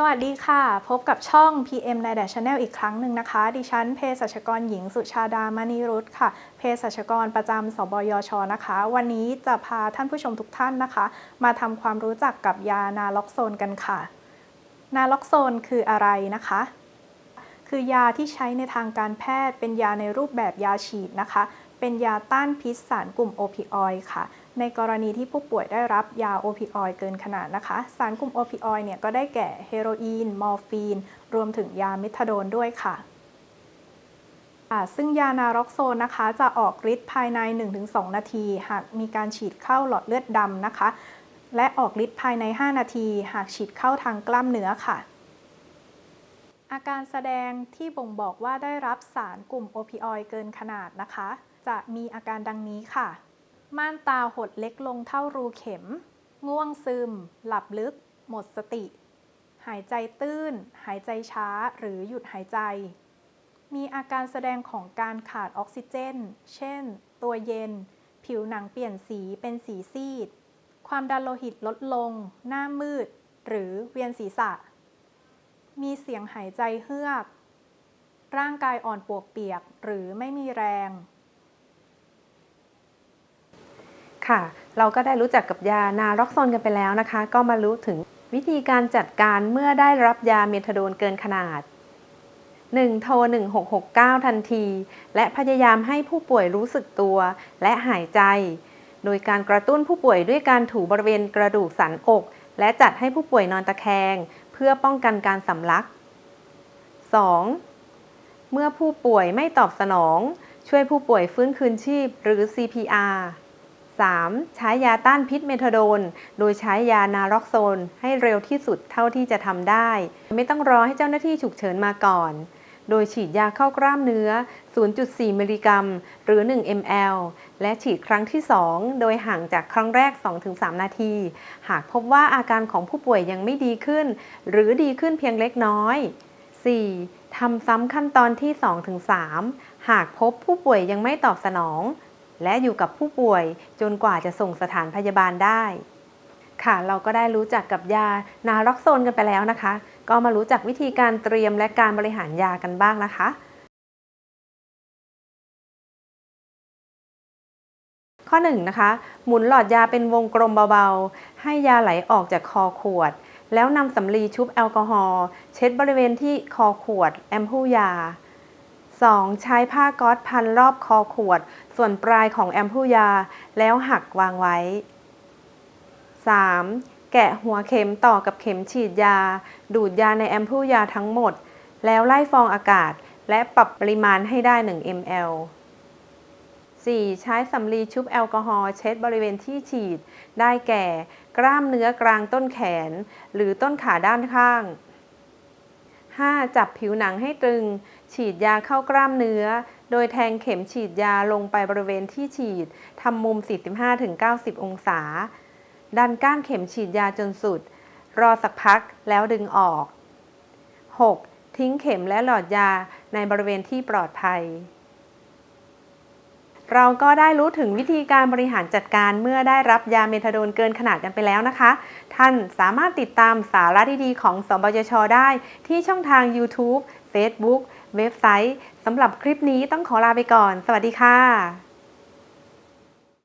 สวัสดีค่ะ พบกับช่อง PM ในแดชแนลอีกครั้งหนึ่งนะคะ ดิฉันเภสัชกรหญิงสุชาดามณีรุตค่ะเภสัชกรประจำสบยชนะคะ วันนี้จะพาท่านผู้ชมทุกท่านนะคะ มาทำความรู้จักกับยานาล็อกโซนกันค่ะ นาล็อกโซนคืออะไรนะคะ คือยาที่ใช้ในทางการแพทย์เป็นยาในรูปแบบยาฉีดนะคะ เป็นยาต้านพิษสารกลุ่มโอปิออยด์ค่ะ ในกรณีที่ผู้ป่วยได้รับยาโอปิออยด์เกินขนาดนะคะ สารกลุ่มโอปิออยด์เนี่ยก็ได้แก่เฮโรอีน มอร์ฟีน รวมถึงยาเมทาโดนด้วยค่ะซึ่งยานาร็อกโซนนะคะจะออกฤทธิ์ภายใน 1-2 นาที หากมีการฉีดเข้าหลอดเลือดดำนะคะ และออกฤทธิ์ภายใน 5 นาที หากฉีดเข้าทางกล้ามเนื้อค่ะ อาการแสดงที่บ่งบอกว่าได้รับสารกลุ่มโอปิออยด์เกินขนาดนะคะ จะมีอาการดังนี้ค่ะ ม่านตาหดเล็กลงเท่ารูเข็ม ง่วงซึม หลับลึก หมดสติ หายใจตื้น หายใจช้าหรือหยุดหายใจ มีอาการแสดงของการขาดออกซิเจน เช่น ตัวเย็น ผิวหนังเปลี่ยนสีเป็นสีซีด ความดันโลหิตลดลง หน้ามืด หรือเวียนศีรษะ มีเสียงหายใจเฮือก ร่างกายอ่อนปวกเปียกหรือไม่มีแรง ค่ะ เราก็ได้รู้จักกับยานาร็อกโซนกันไปแล้วนะคะ ก็มารู้ถึงวิธีการจัดการเมื่อได้รับยาเมทาโดนเกินขนาด 1. โทร 1669 ทันที และพยายามให้ผู้ป่วยรู้สึกตัว และหายใจ โดยการกระตุ้นผู้ป่วยด้วยการถูบริเวณกระดูกสันอก และจัดให้ผู้ป่วยนอนตะแคง เพื่อป้องกันการสำลัก 2. เมื่อผู้ป่วยไม่ตอบสนอง ช่วยผู้ป่วยฟื้นคืนชีพหรือ CPR 3. ใช้ยาต้านพิษเมทาโดน โดยใช้ยานาร็อกโซน ให้เร็วที่สุดเท่าที่จะทำได้ ไม่ต้องรอให้เจ้าหน้าที่ฉุกเฉินมาก่อน โดยฉีดยาเข้ากล้ามเนื้อ 0.4 มิลลิกรัม หรือ 1 ml และฉีดครั้งที่ 2 โดยห่างจากครั้งแรก 2-3 นาที หากพบว่าอาการของผู้ป่วยยังไม่ดีขึ้น หรือดีขึ้นเพียงเล็กน้อย 4. ทำซ้ำขั้นตอนที่ 2-3 หากพบผู้ป่วยยังไม่ตอบสนอง และอยู่กับผู้ป่วยจนกว่าจะส่งสถานพยาบาลได้ ค่ะเราก็ได้รู้จักกับยานาร็อกโซนกันไปแล้วนะคะ ก็มารู้จักวิธีการเตรียมและการบริหารยากันบ้างนะคะข้อ1นะคะหมุนหลอดยาเป็นวงกลมเบาๆ ให้ยาไหลออกจากคอขวด แล้วนำสำลีชุบแอลกอฮอล์เช็ดบริเวณที่คอขวด แอมพูยา 2. ใช้ผ้าก๊อซพันรอบคอขวด ส่วนปลายของแอมพูยา แล้วหักวางไว้ 3. แกะหัวเข็มต่อกับเข็มฉีดยา ดูดยาในแอมพูยาทั้งหมด แล้วไล่ฟองอากาศ และปรับปริมาณให้ได้ 1 ml 4. ใช้สำลีชุบแอลกอฮอล์เช็ดบริเวณที่ฉีด ได้แก่ กล้ามเนื้อกลางต้นแขน หรือต้นขาด้านข้าง 5. จับผิวหนังให้ตึง ฉีดยาเข้ากล้ามเนื้อ โดยแทงเข็มฉีดยาลงไปบริเวณที่ฉีดทำมุม 45-90 องศา ดันก้านเข็มฉีดยาจนสุด รอสักพักแล้วดึงออก 6. ทิ้งเข็มและหลอดยาในบริเวณที่ปลอดภัย เราก็ได้รู้ถึงวิธีการบริหารจัดการเมื่อได้รับยาเมทาโดนเกินขนาดกันไปแล้วนะคะ ท่านสามารถติดตามสาระดีๆของสบยชได้ที่ช่องทาง YouTube Facebook เว็บไซต์สำหรับคลิปนี้ต้องขอลาไปก่อน สวัสดีค่ะ